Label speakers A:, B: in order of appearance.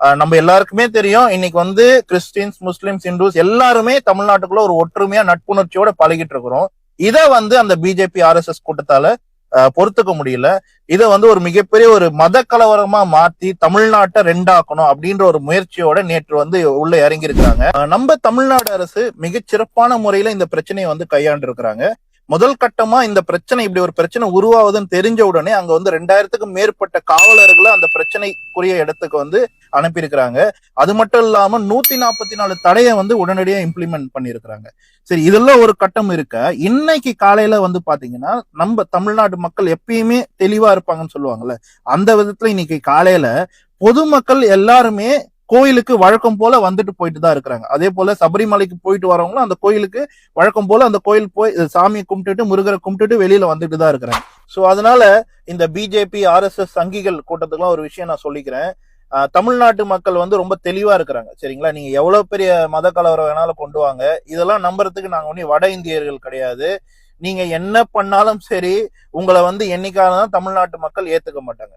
A: நம்ம எல்லாருக்குமே தெரியும் இன்னைக்கு வந்து கிறிஸ்டின்ஸ் முஸ்லிம்ஸ் இந்துஸ் எல்லாருமே தமிழ்நாட்டுக்குள்ள ஒரு ஒற்றுமையா நட்புணர்ச்சியோட பழகிட்டு இருக்கிறோம். இதை வந்து அந்த பிஜேபி ஆர்எஸ்எஸ் கூட்டத்தால பொறுத்துக்க முடியல. இதை வந்து ஒரு மிகப்பெரிய ஒரு மத கலவரமா மாத்தி தமிழ்நாட்டை ரெண்டாக்கணும் அப்படின்ற ஒரு முயற்சியோட நேற்று வந்து உள்ள இறங்கி இருக்கிறாங்க நம்ம தமிழ்நாடு அரசு மிக சிறப்பான முறையில இந்த பிரச்சனையை வந்து கையாண்டு இருக்கிறாங்க முதல் கட்டமா இந்த பிரச்சனை இப்படி ஒரு பிரச்சனை உருவாவதுன்னு தெரிஞ்ச உடனே அங்க வந்து ரெண்டாயிரத்துக்கும் மேற்பட்ட காவலர்களை அந்த பிரச்சனைக்குரிய இடத்துக்கு வந்து அனுப்பியிருக்கிறாங்க. அது மட்டும் இல்லாம நூத்தி நாற்பத்தி நாலு தடையை வந்து உடனடியா இம்ப்ளிமெண்ட் பண்ணியிருக்கிறாங்க. சரி இதெல்லாம் ஒரு கட்டம் இருக்க. இன்னைக்கு காலையில வந்து பாத்தீங்கன்னா நம்ம தமிழ்நாடு மக்கள் எப்பயுமே தெளிவா இருப்பாங்கன்னு சொல்லுவாங்கல்ல. அந்த விதத்துல இன்னைக்கு காலையில பொதுமக்கள் எல்லாருமே கோயிலுக்கு வழக்கம் போல வந்துட்டு போயிட்டு தான் இருக்கிறாங்க. அதே போல சபரிமலைக்கு போயிட்டு வரவங்களும் அந்த கோயிலுக்கு வழக்கம் போல அந்த கோயில் போய் சாமியை கும்பிட்டுட்டு முருகரை கும்பிட்டுட்டு வெளியில வந்துட்டு தான் இருக்கிறாங்க. சோ அதனால இந்த பிஜேபி ஆர்எஸ்எஸ் சங்கிகள் கூட்டத்துக்குலாம் ஒரு விஷயம் நான் சொல்லிக்கிறேன். தமிழ்நாட்டு மக்கள் வந்து ரொம்ப தெளிவா இருக்கிறாங்க. சரிங்களா? நீங்க எவ்வளவு பெரிய மத கலவரம் வேணாலும் கொண்டு வாங்க. இதெல்லாம் நம்புறதுக்கு நாங்க ஒன்னும் வட இந்தியர்கள் கிடையாது. நீங்க என்ன பண்ணாலும் சரி உங்களை வந்து என்னைக்காக தான் தமிழ்நாட்டு மக்கள் ஏத்துக்க மாட்டாங்க.